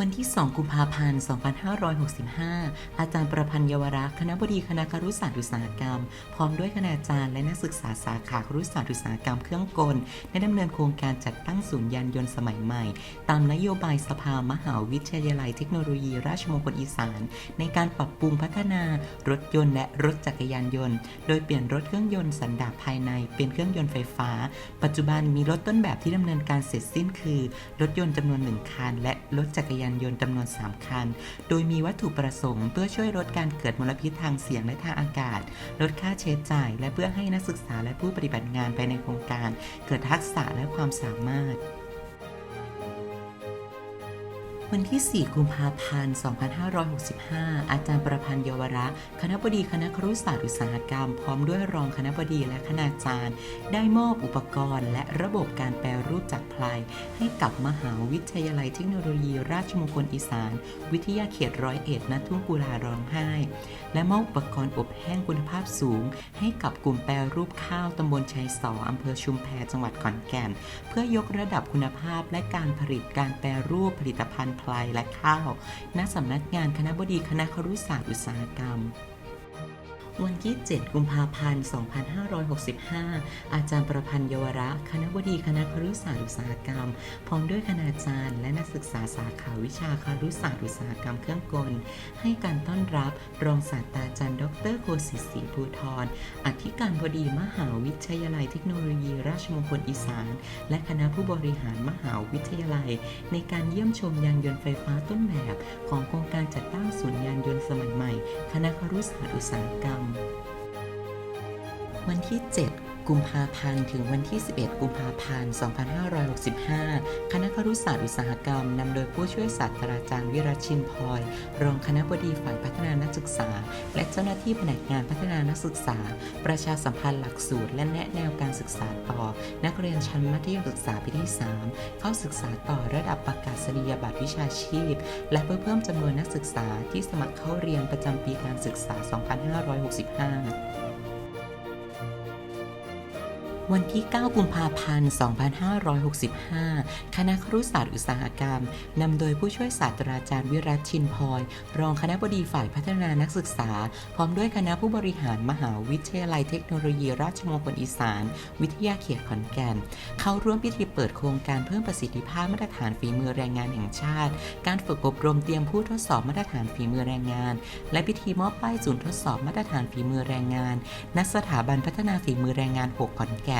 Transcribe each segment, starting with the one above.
วันที่ 2 กุมภาพันธ์ 2565 อาจารย์ประพันธ์เยาวรักษ์คณะบดีคณะครุศาสตร์อุตสาหกรรม พร้อมด้วยคณาจารย์และนักศึกษาสาขาครุศาสตร์อุตสาหกรรมเครื่องกล ได้ดำเนินโครงการจัดตั้งศูนย์ยานยนต์สมัยใหม่ ตามนโยบายสภามหาวิทยาลัยเทคโนโลยี ราชมงคลอีสาน ในการปรับปรุงพัฒนารถยนต์และรถจักรยานยนต์ โดยเปลี่ยนรถเครื่องยนต์สันดาปภายในเป็นเครื่องยนต์ไฟฟ้า ปัจจุบันมีรถต้นแบบที่ดำเนินการเสร็จสิ้นคือ รถยนต์จำนวน1คันและรถจักรยานยนต์จำนวน 3 คัน โดยมีวัตถุประสงค์ เพื่อช่วยลดการเกิดมลพิษทางเสียงและทางอากาศ ลดค่าใช้จ่าย และเพื่อให้นักศึกษาและผู้ปฏิบัติงานไปในโครงการ เกิดทักษะและความสามารถ วันที่ 4 กุมภาพันธ์ 2565 อาจารย์ประพันธ์เยาวรักษ์คณะบดีคณะครุศาสตร์อุตสาหกรรม พร้อมด้วยรองคณะบดีและคณาจารย์ ได้มอบอุปกรณ์ และระบบการแปรรูปจากพลายให้กับมหาวิทยาลัยเทคโนโลยี ราชมงคลอีสาน วิทยาเขตร้อยเอ็ดณทุ่งกุลาร้องไห้ และมอบอุปกรณ์อบแห้งคุณภาพสูง ให้กับกลุ่มแปรรูปข้าวตำบลชัยสออำเภอชุมแพจังหวัดขอนแก่น เพื่อยกระดับคุณภาพและการผลิตการแปรรูปผลิตภัณฑ์พลายและข้าว ณสำนักงานคณะบดีคณะครุศาสตร์อุตสาหกรรม วันที่ 7 กุมภาพันธ์ 2565 อาจารย์ประพันธ์เยาวรักษ์คณะบดีคณะครุศาสตร์อุตสาหกรรม พร้อมด้วยคณาจารย์ และนักศึกษาสาขาวิชาครุศาสตร์อุตสาหกรรมเครื่องกล ให้การต้อนรับรองศาสตราจารย์ ดรโคสิทธิ์ศรีภูธรอธิการบดีมหาวิทยาลัยเทคโนโลยี ราชมงคลอีสาน และคณะผู้บริหารมหาวิทยาลัย ในการเยี่ยมชมยานยนต์ไฟฟ้าต้นแบบ ของโครงการจัดตั้งศูนย์ยานยนต์สมัยใหม่ คณะครุศาสตร์อุตสาหกรรมวันที่ 7 กุมภาพันธ์ถึงวันที่ 11 กุมภาพันธ์ 2565 คณะครุศาสตร์อุตสาหกรรม นำโดยผู้ช่วยศาสตราจารย์วิรัชชินพลอย รองคณะบดีฝ่ายพัฒนานักศึกษา และเจ้าหน้าที่แผนกงานพัฒนานักศึกษา ประชาสัมพันธ์หลักสูตร และแนะแนวการศึกษาต่อ นักเรียนชั้นมัธยมศึกษาปีที่ 3 เข้าศึกษาต่อระดับประกาศนียบัตรวิชาชีพ และเพื่อเพิ่มจำนวนนักศึกษาที่สมัครเข้าเรียนประจำปีการศึกษา 2565 วันที่ 9 กุมภาพันธ์ 2565 คณะครุศาสตร์อุตสาหกรรม นำโดยผู้ช่วยศาสตราจารย์วิรัตชินพลอยรองคณะบดีฝ่ายพัฒนานักศึกษา พร้อมด้วยคณะผู้บริหารมหาวิทยาลัยเทคโนโลยีราชมงคลอีสาน วิทยาเขตขอนแก่น เข้าร่วมพิธีเปิดโครงการเพิ่มประสิทธิภาพมาตรฐานฝีมือแรงงานแห่งชาติ การฝึกอบรมเตรียมผู้ทดสอบมาตรฐานฝีมือแรงงาน และพิธีมอบป้ายศูนย์ทดสอบมาตรฐานฝีมือแรงงานณสถาบันพัฒนาฝีมือแรงงาน 6 ขอนแก่น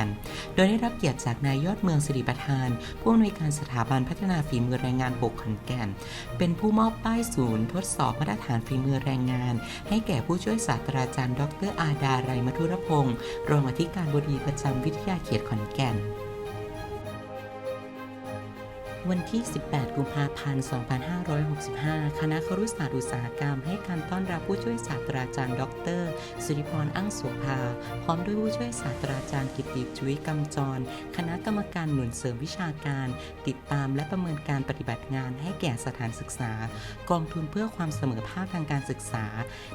โดยได้รับเกียรติจากนายยอดเมืองสิริประธาน ผู้อำนวยการสถาบันพัฒนาฝีมือแรงงาน 6 ขอนแก่น เป็นผู้มอบป้ายศูนย์ ทดสอบมาตรฐานฝีมือแรงงาน ให้แก่ผู้ช่วยศาสตราจารย์ ดรอาดาไรมัทุรพงศ์รองอธิการบดีประจำวิทยาเขตขอนแก่น วันที่ 18 กุมภาพันธ์ 2565 คณะครุศาสตร์อุตสาหกรรม ให้การต้อนรับผู้ช่วยศาสตราจารย์ ดร สุริพรอั้งสุภา พร้อมด้วยผู้ช่วยศาสตราจารย์กิตติจุ้ยกำจร คณะกรรมการหนุนเสริมวิชาการ ติดตามและประเมินการปฏิบัติงานให้แก่สถานศึกษา กองทุนเพื่อความเสมอภาคทางการศึกษา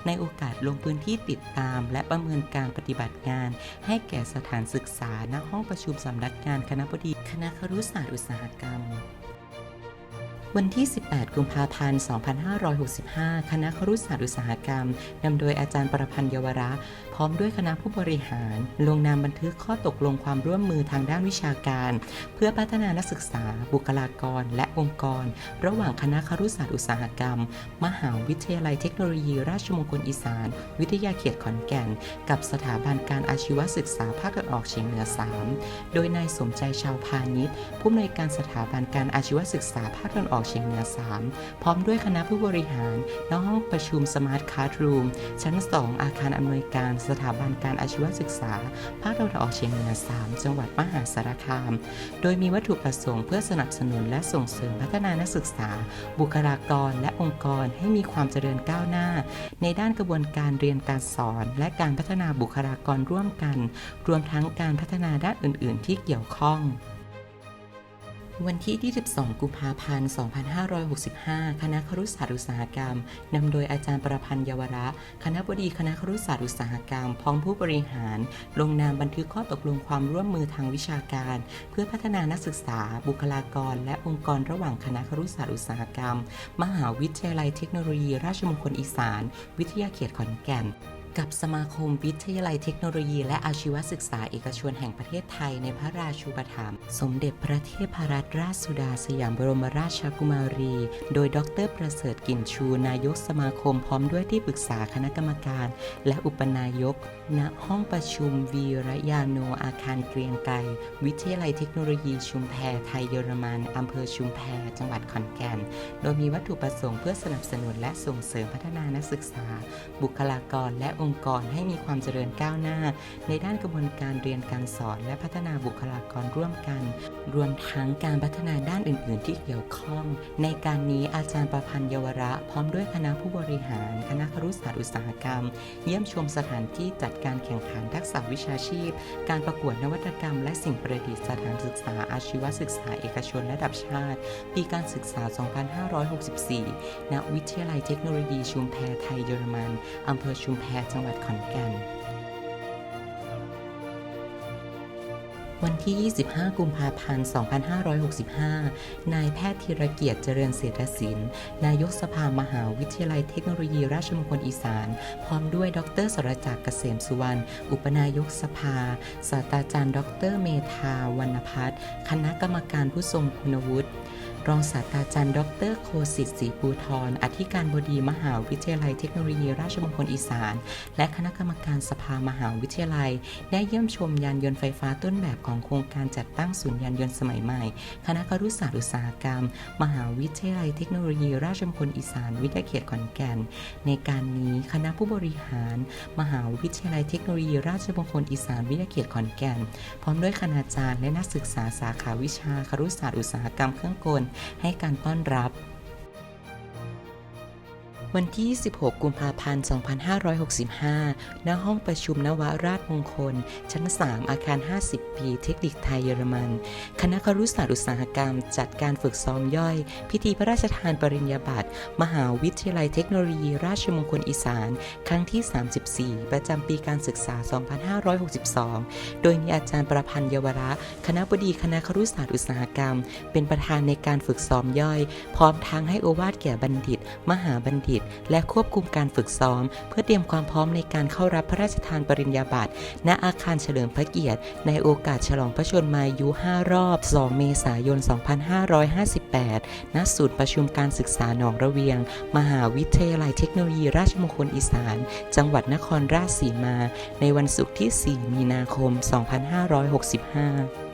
ในโอกาสลงพื้นที่ติดตาม และประเมินการปฏิบัติงาน ให้แก่สถานศึกษาณห้องประชุมสำนักงานคณะบดี คณะครุศาสตร์อุตสาหกรรม วันที่ 18 กุมภาพันธ์ 2565 คณะครุศาสตร์อุตสาหกรรม นำโดยอาจารย์ประพันธ์เยาวรักษ์พร้อมด้วยคณะผู้บริหาร ลงนามบันทึกข้อตกลงความร่วมมือทางด้านวิชาการ เพื่อพัฒนานักศึกษา บุคลากร และองค์กร ระหว่างคณะครุศาสตร์อุตสาหกรรม มหาวิทยาลัยเทคโนโลยี ราชมงคลอีสาน วิทยาเขตขอนแก่น กับสถาบันการอาชีวศึกษาภาคตะวันออกเฉียงเหนือ 3 โดยนายสมใจชาวพาณิชย์ผู้อำนวยการสถาบันการอาชีวศึกษาภาคตะวันออกเฉียงเหนือ 3 พร้อมด้วยคณะผู้บริหารณห้องประชุมสมาร์ทคาร์ดรูม ชั้น 2 อาคารอำนวยการสถาบันการอาชีวศึกษา ภาคตะวันออกเฉียงเหนือ 3 จังหวัดมหาสารคาม โดยมีวัตถุประสงค์เพื่อสนับสนุนและส่งเสริมพัฒนานักศึกษา บุคลากรและองค์กรให้มีความเจริญก้าวหน้า ในด้านกระบวนการเรียนการสอน และการพัฒนาบุคลากรร่วมกัน รวมทั้งการพัฒนาด้านอื่น ๆ ที่เกี่ยวข้อง วันที่ 22 กุมภาพันธ์ 2565 คณะครุศาสตร์อุตสาหกรรม นำโดยอาจารย์ประพันธ์เยาวระ คณะบดีคณะครุศาสตร์อุตสาหกรรม พร้อมผู้บริหาร ลงนามบันทึกข้อตกลงความร่วมมือทางวิชาการ เพื่อพัฒนานักศึกษา บุคลากร และองค์กรระหว่างคณะครุศาสตร์อุตสาหกรรม มหาวิทยาลัยเทคโนโลยี ราชมงคลอีสาน วิทยาเขตขอนแก่น กับสมาคมวิทยาลัยเทคโนโลยี และอาชีวศึกษาเอกชนแห่งประเทศไทยในพระราชูปถัมภ์สมเด็จพระเทพรัตนราชสุดาสยามบรมราชกุมารี โดยดร ประเสริฐกิ่นชู นายกสมาคมพร้อมด้วยที่ปรึกษาคณะกรรมการ และอุปนายก ณห้องประชุมวีระยาโนอาคารเกรียงไกรวิทยาลัยเทคโนโลยีชุมแพไทยเยอรมันอำเภอชุมแพจังหวัดขอนแก่น โดยมีวัตถุประสงค์เพื่อสนับสนุนและส่งเสริมพัฒนานักศึกษา บุคลากรและององค์กรให้มีความเจริญก้าวหน้า ในด้านกระบวนการเรียนการสอน และพัฒนาบุคลากรร่วมกัน รวมทั้งการพัฒนาด้านอื่น ๆ ที่เกี่ยวข้อง ในการนี้อาจารย์ประพันธ์เยาวระ พร้อมด้วยคณะผู้บริหาร คณะครุศาสตร์อุตสาหกรรม เยี่ยมชมสถานที่จัดการแข่งขันทักษะวิชาชีพ การประกวดนวัตกรรม และสิ่งประดิษฐ์สถานศึกษาอาชีวศึกษาเอกชนระดับชาติ ปีการศึกษา 2564 ณ วิทยาลัยเทคโนโลยีชุมแพไทยเยอรมันอำเภอชุมแพจังหวัดขอนแก่น วันที่ 25 กุมภาพันธ์ 2565 นายแพทย์ธีรเกียรติเจริญเศรษฐศิลป์ นายกสภามหาวิทยาลัยเทคโนโลยีราชมงคลอีสาน พร้อมด้วย ดรสรจักรเกษมสุวรรณ อุปนายกสภา ศาสตราจารย์ ดร เมธาวรรณพัฒน์ คณะกรรมการผู้ทรงคุณวุฒิ รองศาสตราจารย์ ดรโคสิทธิ์ศรีปูทรอธิการบดีมหาวิทยาลัยเทคโนโลยีราชมงคลอีสาน และคณะกรรมการสภามหาวิทยาลัย ได้เยี่ยมชมยานยนต์ไฟฟ้าต้นแบบของโครงการจัดตั้งศูนย์ยานยนต์สมัยใหม่ คณะครุศาสตร์อุตสาหกรรม มหาวิทยาลัยเทคโนโลยีราชมงคลอีสาน วิทยาเขตขอนแก่น ในการนี้คณะผู้บริหาร มหาวิทยาลัยเทคโนโลยีราชมงคลอีสาน วิทยาเขตขอนแก่น พร้อมด้วยคณาจารย์และนักศึกษาสาขาวิชาครุศาสตร์อุตสาหกรรมเครื่องกลให้การต้อนรับ วันที่ 16 กุมภาพันธ์ 2565 ณ ห้องประชุมนวราชมงคล ชั้น 3 อาคาร 50 ปี เทคนิคไทยเยอรมัน คณะครุศาสตร์อุตสาหกรรม จัดการฝึกซ้อมย่อย พิธีพระราชทานปริญญาบัตร มหาวิทยาลัยเทคโนโลยี ราชมงคลอีสาน ครั้งที่ 34 ประจำปีการศึกษา 2562 โดยมีอาจารย์ประพันธ์เยาวระคณะบดีคณะครุศาสตร์อุตสาหกรรม เป็นประธานในการฝึกซ้อมย่อย พร้อมทั้งให้โอวาทแก่บัณฑิต มหาบัณฑิตและควบคุมการฝึกซ้อม เพื่อเตรียมความพร้อมในการเข้ารับพระราชทานปริญญาบัตรณอาคารเฉลิมพระเกียรติ ในโอกาสฉลองพระชนมายุ 5 รอบ 2 เมษายน 2558 ณ ศูนย์ประชุมการศึกษาหนองระเวียง มหาวิทยาลัยเทคโนโลยีราชมงคลอีสาน จังหวัดนครราชสีมา ในวันศุกร์ที่ 4 มีนาคม 2565